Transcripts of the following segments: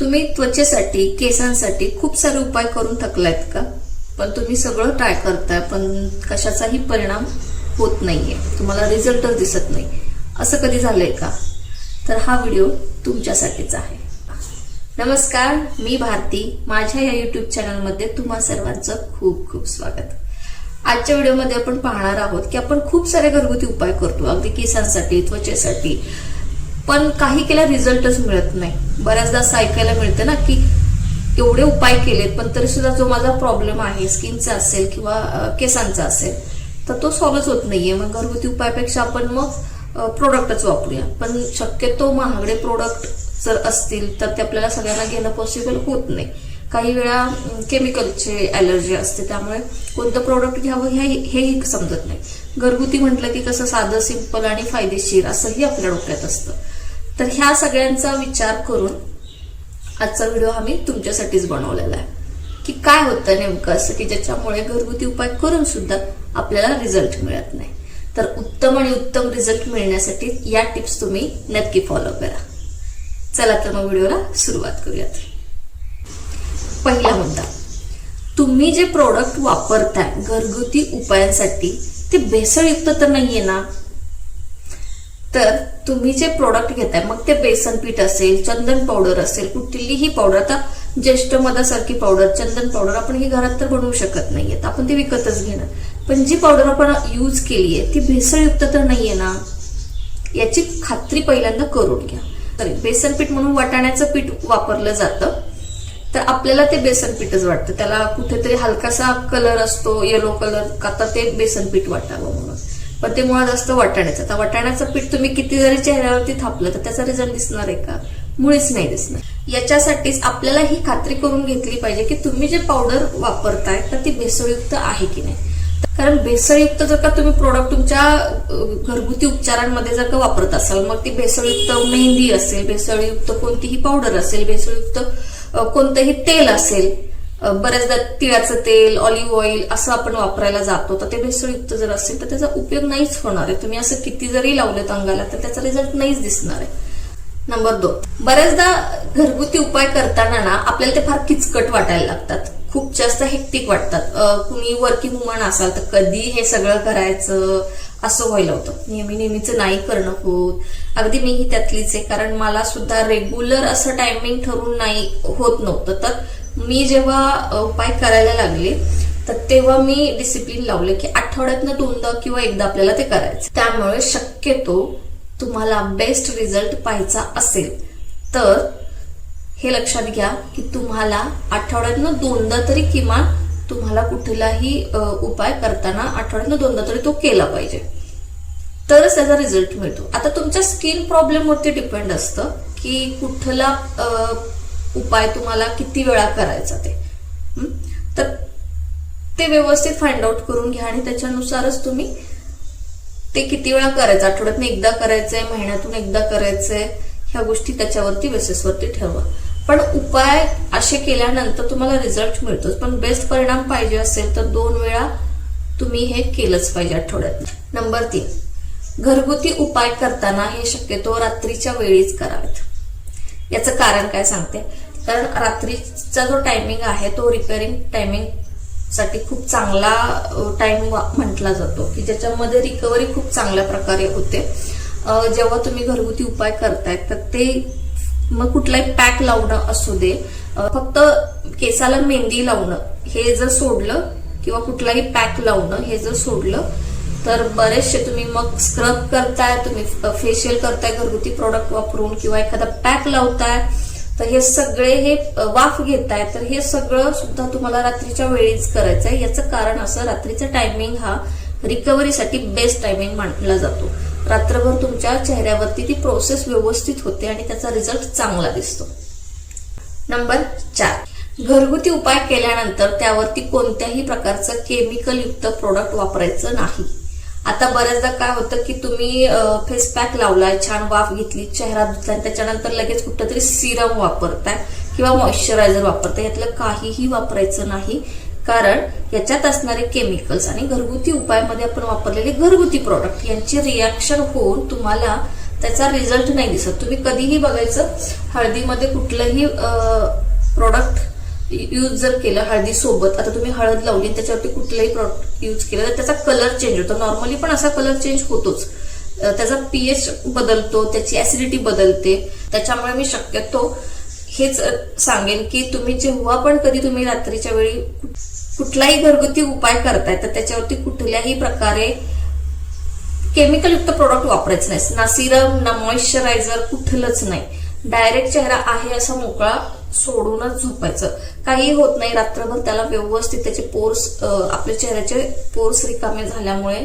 तुम्ही त्वचेसाठी केसांसाठी खूप सारे उपाय करून थकलायत का? पण तुम्ही सगळं ट्राय करताय पण कशाचाही परिणाम होत नाहीये. तुम्हाला रिझल्टच दिसत नाही. असं कधी झालंय का? तर हा व्हिडिओ तुमच्यासाठीच आहे. नमस्कार मी भारती. माझ्या या युट्यूब चॅनलमध्ये तुम्हा सर्वांचं खूप खूप स्वागत. आजच्या व्हिडिओमध्ये आपण पाहणार आहोत की आपण खूप सारे घरगुती उपाय करतो. अगदी केसांसाठी त्वचेसाठी. पण काही केल्या रिझल्टच मिळत नाही. बऱ्याचदा असं ऐकायला मिळतं ना की एवढे उपाय केलेत पण तरी सुद्धा जो माझा प्रॉब्लेम आहे स्किनचा असेल किंवा केसांचा असेल तर तो सॉल्वच होत नाहीये. मग घरगुती उपायापेक्षा आपण मग प्रोडक्टच वापरूया. पण शक्यतो महागडे प्रोडक्ट जर असतील तर ते आपल्याला सगळ्यांना घेणं पॉसिबल होत नाही. काही वेळा केमिकलचे अलर्जी असते त्यामुळे कोणतं प्रोडक्ट घ्यावं ह्या हेही समजत नाही. घरगुती म्हटलं की कसं साधं सिंपल आणि फायदेशीर असंही आपल्या डोक्यात असतं. तर ह्या सगळ्यांचा विचार करून आजचा व्हिडिओ हा मी तुमच्यासाठीच बनवलेला आहे. की काय होतं नेमकं असं की ज्याच्यामुळे घरगुती उपाय करून सुद्धा आपल्याला रिझल्ट मिळत नाही. तर उत्तम आणि उत्तम रिझल्ट मिळण्यासाठी या टिप्स तुम्ही नक्की फॉलो करा. चला तर मग व्हिडिओला सुरुवात करूयात. पहिला मुद्दा तुम्ही जे प्रोडक्ट वापरताय घरगुती उपायांसाठी ते भेसळयुक्त तर नाहीये ना? तर तुम्ही जे प्रोडक्ट घेताय मग ते बेसन पीठ असेल चंदन पावडर असेल कुठलीही पावडर आता ज्येष्ठ मधासारखी पावडर चंदन पावडर आपण ही घरात तर बनवू शकत नाहीये आपण ते विकतच घेणार. पण जी पावडर आपण यूज केली आहे ती भेसळयुक्त तर नाहीये ना? याची खात्री पहिल्यांदा करून घ्या. तरी बेसन पीठ म्हणून वाटाण्याचं पीठ वापरलं जातं. तर आपल्याला ते बेसन पीठच वाटतं. त्याला कुठेतरी हलकासा कलर असतो येलो कलर का तर ते बेसन पीठ वाटावं म्हणून. पण ते मुळात असतं वाटाण्याचं. आता वाटाण्याचं पीठ तुम्ही किती जरी चेहऱ्यावरती थापलं तर त्याचा रिझल्ट दिसणार आहे का? मुळीच नाही दिसणार. याच्यासाठीच आपल्याला ही खात्री करून घेतली पाहिजे की तुम्ही जे पावडर वापरताय तर ती भेसळयुक्त आहे की नाही. कारण भेसळयुक्त जर का तुम्ही प्रोडक्ट तुमच्या घरगुती उपचारांमध्ये जर का वापरत असाल मग ती भेसळयुक्त मेहंदी असेल भेसळयुक्त कोणतीही पावडर असेल भेसळयुक्त कोणतंही तेल असेल बऱ्याचदा तिळाचं तेल ऑलिव्ह ऑइल असं आपण वापरायला जातो तर ते भेसळयुक्त जर असेल तर त्याचा उपयोग नाहीच होणार आहे. तुम्ही असं किती जरी लावलेत अंगाला तर त्याचा रिझल्ट नाहीच दिसणार आहे. नंबर दोन. बऱ्याचदा घरगुती उपाय करताना ना आपल्याला ते फार किचकट वाटायला लागतात. खूप जास्त हेक्टिक वाटतात. तुम्ही कुणी वर्किंग वुमन असाल तर कधी हे सगळं करायचं असं व्हायला होतं. नेहमी नेहमीचं नाही करणं होत. अगदी मीही त्यातलीच आहे कारण मला सुद्धा रेग्युलर असं टायमिंग ठरून नाही होत नव्हतं. तर मी जेव्हा उपाय करायला लागले तर तेव्हा मी डिसिप्लिन लावले की आठवड्यातनं दोनदा किंवा एकदा आपल्याला ते करायचं. त्यामुळे शक्यतो तुम्हाला बेस्ट रिझल्ट पाहायचा असेल. तर हे लक्षात घ्या की तुम्हाला आठवड्यातनं दोनदा तरी किमान तुम्हाला कुठलाही उपाय करताना आठवड्यातनं दोनदा तरी तो केला पाहिजे. तरच त्याचा रिझल्ट मिळतो. आता तुमच्या स्किन प्रॉब्लेमवरती डिपेंड असतं की कुठला उपाय तुम्हाला किती वेळा करायचा ते. तर ते व्यवस्थित फाइंड आउट करून घ्या आणि त्याच्यानुसारच तुम्ही ते किती वेळा करायचं. आठवड्यातून एकदा करायचंय महिन्यातून एकदा करायचंय ह्या गोष्टी त्याच्यावरती बेसिसवरती ठेवा पण उपाय असे केल्यानंतर तुम्हाला रिझल्ट मिळतोच. पण बेस्ट परिणाम पाहिजे असेल तर दोन वेळा तुम्ही हे केलंच पाहिजे आठवड्यात नंबर तीन. घरगुती उपाय करताना हे शक्यतो रात्रीच्या वेळीच करावेत. याचं कारण काय सांगते? कारण रात्रीचा जो टायमिंग आहे तो रिपेअरिंग टायमिंगसाठी खूप चांगला टाइम म्हटला जातो. की ज्याच्यामध्ये रिकव्हरी खूप चांगल्या प्रकारे होते. जेव्हा तुम्ही घरगुती उपाय करताय तर ते मग कुठलाही पॅक लावणं असू दे. फक्त केसाला मेहंदी लावणं हे जर सोडलं किंवा कुठलाही पॅक लावणं हे जर सोडलं तर बरेचसे तुम्ही मग स्क्रब करताय तुम्ही फेशियल करताय घरगुती प्रोडक्ट वापरून किंवा एखादा पॅक लावताय तर हे सगळे हे वाफ घेताय तर हे सगळं सुद्धा तुम्हाला रात्रीच्या वेळीच करायचं आहे याचं कारण असं रात्रीचा टायमिंग हा रिकव्हरीसाठी बेस्ट टायमिंग मानला जातो. रात्रभर तुमच्या चेहऱ्यावरती ती प्रोसेस व्यवस्थित होते आणि त्याचा रिझल्ट चांगला दिसतो. नंबर चार. घरगुती उपाय केल्यानंतर त्यावरती कोणत्याही प्रकारचं केमिकल युक्त प्रोडक्ट वापरायचं नाही. आता बऱ्याचदा काय होतं की तुम्ही फेस पॅक लावलाय छान वाफ घेतली चेहरा धुतलाय त्याच्यानंतर लगेच कुठंतरी सिरम वापरताय किंवा मॉइश्चरायझर वापरताय. यातलं काहीही वापरायचं नाही. कारण याच्यात असणारे केमिकल्स आणि घरगुती उपायामध्ये आपण वापरलेले घरगुती प्रॉडक्ट यांची रिॲक्शन होऊन तुम्हाला त्याचा रिझल्ट नाही दिसत. तुम्ही कधीही बघायचं हळदीमध्ये कुठलंही प्रोडक्ट यूज जर केलं हळदी सोबत आता तुम्ही हळद लावली त्याच्यावरती कुठलंही प्रॉडक्ट यूज केलं तर त्याचा कलर चेंज होतो. नॉर्मली पण असा कलर चेंज होतोच. त्याचा पीएच बदलतो त्याची ऍसिडिटी बदलते. त्याच्यामुळे मी शक्यतो हेच सांगेन की तुम्ही जेव्हा पण कधी तुम्ही रात्रीच्या वेळी कुठलाही घरगुती उपाय करताय तर त्याच्यावरती कुठल्याही प्रकारे केमिकलयुक्त प्रोडक्ट वापरायचं नाही. ना सिरम ना मॉइश्चरायझर कुठलंच नाही. डायरेक्ट चेहरा आहे असा मोकळा सोडूनच झोपायचं. काही होत नाही रात्रभर त्याला व्यवस्थित त्याचे पोर्स आपल्या चेहऱ्याचे पोर्स रिकामे झाल्यामुळे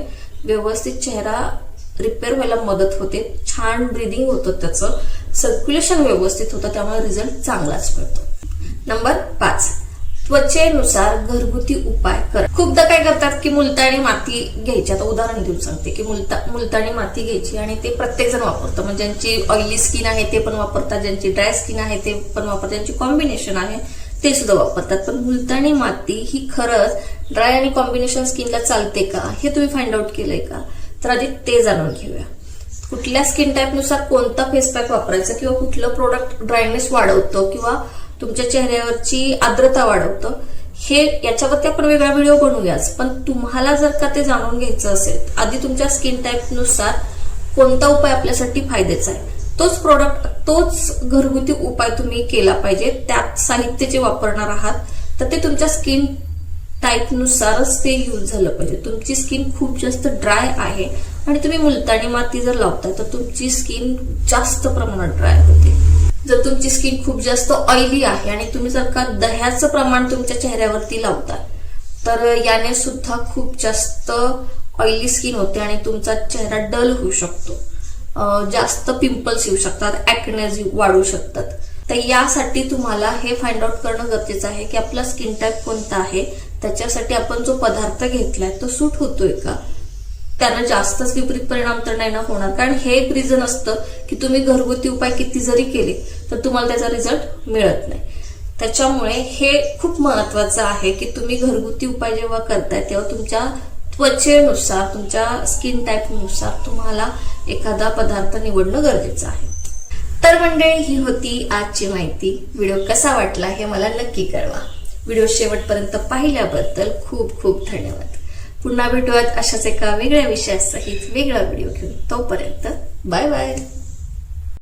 व्यवस्थित चेहरा रिपेअर व्हायला मदत होते. छान ब्रिदिंग होतं त्याचं. सर्क्युलेशन व्यवस्थित होतं त्यामुळे रिझल्ट चांगलाच मिळतो. नंबर त्वचेनुसार घरगुती उपाय कर. खूपदा काय करतात की मुलतानी माती घ्यायची. आता उदाहरण देऊन सांगते की मुलता मुलतानी माती घ्यायची आणि ते प्रत्येक जण वापरतं. म्हणजे ज्यांची ऑइली स्किन आहे ते पण वापरतात ज्यांची ड्राय स्किन आहे ते पण वापरतात ज्यांची कॉम्बिनेशन आहे ते सुद्धा वापरतात. पण मुलतानी माती ही खरंच ड्राय आणि कॉम्बिनेशन स्किनला चालते का? हे तुम्ही फाइंड आउट केलंय का? तर आधी ते जाणून घेऊया. कुठल्या स्किन टाईपनुसार कोणता फेस पॅक वापरायचा किंवा कुठलं प्रोडक्ट ड्रायनेस वाढवतं किंवा तुमच्या चेहऱ्यावरची आर्द्रता वाढवतं. हे याच्यावरती आपण वेगळा व्हिडिओ बनवूयाच. पण तुम्हाला जर का ते जाणून घ्यायचं असेल आधी तुमच्या स्किन टाईपनुसार कोणता उपाय आपल्यासाठी फायद्याचा आहे? तोच प्रोडक्ट तोच घरगुती उपाय तुम्ही केला पाहिजे. त्यात साहित्य जे वापरणार आहात तर ते तुमच्या स्किन टाईपनुसारच ते यूज झालं पाहिजे. तुमची स्किन खूप जास्त ड्राय आहे आणि तुम्ही मुलतानी माती जर लावताय तर तुमची स्किन जास्त प्रमाणात ड्राय होते. जर तुमची स्किन खूप जास्त ऑइली आहे आणि तुम्ही जर का दह्याचं प्रमाण तुमच्या चेहऱ्यावरती लावता तर याने सुद्धा खूप जास्त ऑइली स्किन होते आणि तुमचा चेहरा डल होऊ शकतो. जास्त पिंपल्स येऊ शकतात ऍक्नेज वाढू शकतात. तर यासाठी तुम्हाला हे फाइंड आउट करणं गरजेचं आहे की आपला स्किन टाईप कोणता आहे त्याच्यासाठी आपण जो पदार्थ घेतलाय तो सूट होतोय का? त्यांना जास्तच विपरीत परिणाम तर नाही ना होणार. कारण हे एक रिझन असतं की तुम्ही घरगुती उपाय किती जरी केले तर तुम्हाला त्याचा रिझल्ट मिळत नाही. त्याच्यामुळे हे खूप महत्वाचं आहे की तुम्ही घरगुती उपाय जेव्हा करताय तेव्हा तुमच्या त्वचेनुसार तुमच्या स्किन टाईपनुसार तुम्हाला एखादा पदार्थ निवडणं गरजेचं आहे. तर मंडळी ही होती आजची माहिती. व्हिडिओ कसा वाटला हे मला नक्की कळवा. व्हिडिओ शेवटपर्यंत पाहिल्याबद्दल खूप खूप धन्यवाद. पुन्हा भेटूयात अशाच एका वेगळ्या विषयासहित वेगळा व्हिडिओ घेऊन. तोपर्यंत बाय बाय.